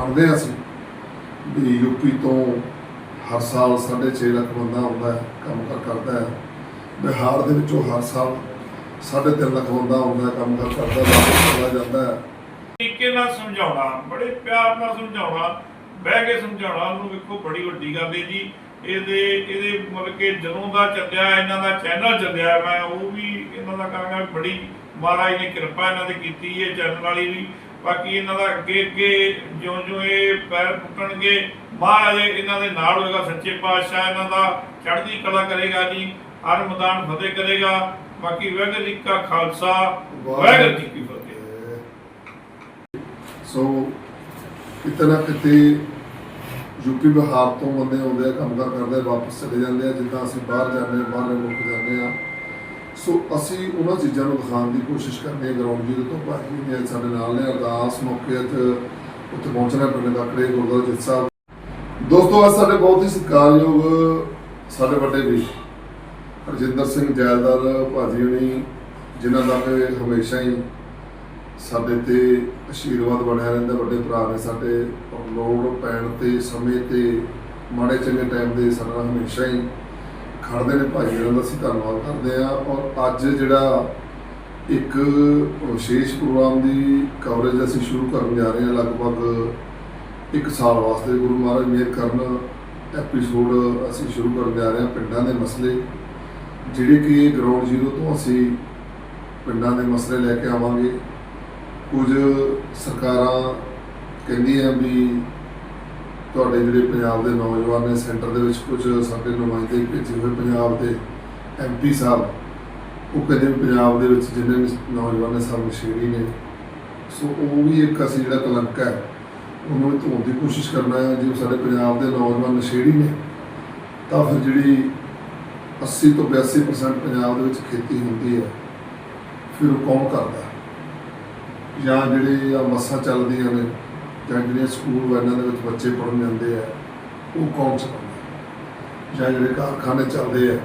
ਮੰਨਦੇ ਹਾਂ ਅਸੀਂ ਵੀ ਯੂਪੀ ਤੋਂ ਹਰ ਸਾਲ 6.5 ਲੱਖ ਬੰਦਾ ਆਉਂਦਾ ਹੈ, ਕੰਮ ਕਰ ਕਰਦਾ ਹੈ। ਬਿਹਾਰ ਦੇ ਵਿੱਚੋਂ ਹਰ ਸਾਲ 3.5 ਲੱਖ ਬੰਦਾ ਆਉਂਦਾ ਕੰਮ ਕਰ ਕਰਦਾ ਚਲਾ ਜਾਂਦਾ ਹੈ। ਤਰੀਕੇ ਨਾਲ ਸਮਝਾਉਣਾ, ਬੜੇ ਪਿਆਰ ਨਾਲ ਸਮਝਾਉਣਾ, ਬਹਿ ਕੇ ਸਮਝਾਉਣਾ, ਉਹਨੂੰ ਵੇਖੋ ਬੜੀ ਵੱਡੀ ਗੱਲ ਹੈ ਜੀ। ਇਹਦੇ ਇਹਦੇ ਮਤਲਬ ਕਿ ਜਦੋਂ ਦਾ ਚੱਲਿਆ, ਇਹਨਾਂ ਦਾ ਚੈਨਲ ਚੱਲਿਆ, ਮੈਂ ਉਹ ਵੀ ਇਹਨਾਂ ਦਾ ਕਹਾਂਗਾ ਬੜੀ ਮਹਾਰਾਜ ਨੇ ਕਿਰਪਾ ਇਹਨਾਂ ਤੇ ਕੀਤੀ ਹੈ ਚੈਨਲ ਵਾਲੀ ਵੀ। ਬਾਕੀ ਇਹਨਾਂ ਦਾ ਅੱਗੇ ਅੱਗੇ ਜਿਉਂ ਜਿਉਂ ਇਹ ਪੈਰ ਪੁੱਟਣਗੇ ਮਹਾਰਾਜ ਇਹਨਾਂ ਦੇ ਨਾਲ ਹੋਏਗਾ ਸੱਚੇ ਪਾਤਸ਼ਾਹ ਇਹਨਾਂ ਦਾ ਚੜ੍ਹਦੀ ਕਲਾ ਕਰੇਗਾ ਜੀ ਹਰ ਮੈਦਾਨ ਫਤਿਹ ਕਰੇਗਾ। ਬਾਕੀ ਵਾਹਿਗੁਰੂ ਜੀ ਕਾ ਖਾਲਸਾ ਵਾਹਿਗੁਰੂ ਜੀ ਕੀ ਫਤਿਹ। ਸੋ ਕਿਤੇ ਨਾ ਕਿਤੇ ਯੂਪੀ ਬਿਹਾਰ ਤੋਂ ਬੰਦੇ ਆਉਂਦੇ ਆ ਕੰਮ ਕਰਦੇ ਆ, ਵਾਪਸ ਚਲੇ ਜਾਂਦੇ ਆ ਜਿੱਦਾਂ ਅਸੀਂ ਬਾਹਰ ਜਾਂਦੇ ਆ ਬਾਹਰਲੇ ਮੁਲਕ ਜਾਂਦੇ ਆ। ਸੋ ਅਸੀਂ ਉਹਨਾਂ ਚੀਜ਼ਾਂ ਨੂੰ ਦਿਖਾਉਣ ਦੀ ਕੋਸ਼ਿਸ਼ ਕਰਦੇ ਆ ਗਰਾਊਂਡ ਜ਼ੀਰੋ ਤੋਂ। ਭਾਜੀ ਨੇ ਸਾਡੇ ਨਾਲ ਨੇ ਅਰਦਾਸ ਮੌਕੇ ਅੱਜ ਉੱਥੇ ਪਹੁੰਚਣਾ ਪਿੰਡ ਕਾਕੜੇ, ਗੁਰਦੁਆਰਾ ਜਿੱਤ ਸਾਹਿਬ। ਦੋਸਤੋ, ਅੱਜ ਸਾਡੇ ਬਹੁਤ ਹੀ ਸਤਿਕਾਰਯੋਗ ਸਾਡੇ ਵੱਡੇ ਵੀ ਹਰਜਿੰਦਰ ਸਿੰਘ ਜੈਲਦਾਰ ਭਾਜੀ ਹੁਣੀ, ਜਿਨ੍ਹਾਂ ਦਾ ਕਿ ਹਮੇਸ਼ਾ ਹੀ ਸਾਡੇ ਤੇ ਆਸ਼ੀਰਵਾਦ ਬਣਿਆ ਰਹਿੰਦਾ। ਵੱਡੇ ਭਰਾ ਨੇ ਸਾਡੇ ਲੋੜ ਪੈਣ ਤੇ, ਸਮੇਂ ਤੇ, ਮਾੜੇ ਚੰਗੇ ਟਾਈਮ ਦੇ ਸਾਡੇ ਨਾਲ ਹਮੇਸ਼ਾ ਹੀ ਖੜਦੇ ਨੇ ਭਾਈ ਇਹਨਾਂ ਦਾ, ਅਸੀਂ ਧੰਨਵਾਦ ਕਰਦੇ ਆ ਔਰ ਅੱਜ ਜਿਹੜਾ ਇੱਕ ਵਿਸ਼ੇਸ਼ ਪ੍ਰੋਗਰਾਮ ਦੀ ਕਵਰੇਜ ਅਸੀਂ ਸ਼ੁਰੂ ਕਰਨ ਜਾ ਰਹੇ ਹਾਂ, ਲਗਭਗ ਇੱਕ ਸਾਲ ਵਾਸਤੇ ਗੁਰੂ ਮਹਾਰਾਜ ਮਿਹਰ ਕਰਨ ਐਪੀਸੋਡ ਅਸੀਂ ਸ਼ੁਰੂ ਕਰਨ ਜਾ ਰਹੇ ਹਾਂ ਪਿੰਡਾਂ ਦੇ ਮਸਲੇ। ਜਿਹੜੇ ਕਿ ਗਰਾਊਂਡ ਜ਼ੀਰੋ ਤੋਂ ਅਸੀਂ ਪਿੰਡਾਂ ਦੇ ਮਸਲੇ ਲੈ ਕੇ ਆਵਾਂਗੇ। ਕੁਝ ਸਰਕਾਰਾਂ ਕਹਿੰਦੀਆਂ ਵੀ ਤੁਹਾਡੇ ਜਿਹੜੇ ਪੰਜਾਬ ਦੇ ਨੌਜਵਾਨ ਨੇ, ਸੈਂਟਰ ਦੇ ਵਿੱਚ ਕੁਝ ਸਾਡੇ ਨੁਮਾਇੰਦੇ ਭੇਜੇ ਹੋਏ ਪੰਜਾਬ ਦੇ ਐਮਪੀ ਸਾਹਿਬ, ਉਹ ਕਹਿੰਦੇ ਵੀ ਪੰਜਾਬ ਦੇ ਵਿੱਚ ਜਿੰਨੇ ਵੀ ਨੌਜਵਾਨ ਨੇ, ਸਭ ਨਸ਼ੇੜੀ ਨੇ। ਸੋ ਉਹ ਵੀ ਇੱਕ ਅਸੀਂ ਜਿਹੜਾ ਕਲੰਕ ਹੈ, ਉਹਨੂੰ ਵੀ ਧੋਣ ਦੀ ਕੋਸ਼ਿਸ਼ ਕਰਨਾ ਹੈ, ਜੇ ਸਾਡੇ ਪੰਜਾਬ ਦੇ ਨੌਜਵਾਨ ਨਸ਼ੇੜੀ ਨੇ, ਤਾਂ ਫਿਰ ਜਿਹੜੀ 80 ਤੋਂ 82% ਪੰਜਾਬ ਦੇ ਵਿੱਚ ਖੇਤੀ ਹੁੰਦੀ ਹੈ, ਫਿਰ ਉਹ ਕੌਣ ਕਰਦਾ? ਜਾਂ ਜਿਹੜੇ ਆ ਬੱਸਾਂ ਚੱਲਦੀਆਂ ਨੇ ਜਾਂ ਜਿਹੜੀਆਂ ਸਕੂਲ ਵੈਨਾਂ ਦੇ ਵਿੱਚ ਬੱਚੇ ਪੜ੍ਹਨ ਜਾਂਦੇ ਆ, ਉਹ ਕੌਣ ਚਲਾਉਂਦਾ ਜਾਂ ਜਿਹੜੇ ਕਾਰਖਾਨੇ ਚੱਲਦੇ ਆ,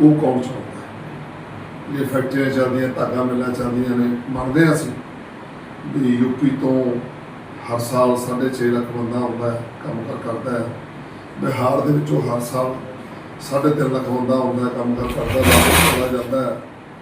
ਉਹ ਕੌਣ ਚਲਾਉਂਦਾ ਇਹ ਫੈਕਟਰੀਆਂ ਚੱਲਦੀਆਂ, ਧਾਗਾ ਮਿਲਾਂ ਚੱਲਦੀਆਂ ਨੇ, ਮੰਨਦੇ ਹਾਂ ਅਸੀਂ ਵੀ ਯੂਪੀ ਤੋਂ ਹਰ ਸਾਲ 6.5 ਲੱਖ ਬੰਦਾ ਆਉਂਦਾ ਹੈ, ਕੰਮ ਕਰ ਕਰਦਾ ਹੈ। ਬਿਹਾਰ ਦੇ ਵਿੱਚੋਂ ਹਰ ਸਾਲ 3.5 ਲੱਖ ਬੰਦਾ ਆਉਂਦਾ ਕੰਮ ਕਰ ਕਰਦਾ ਜਾਂਦਾ ਹੈ।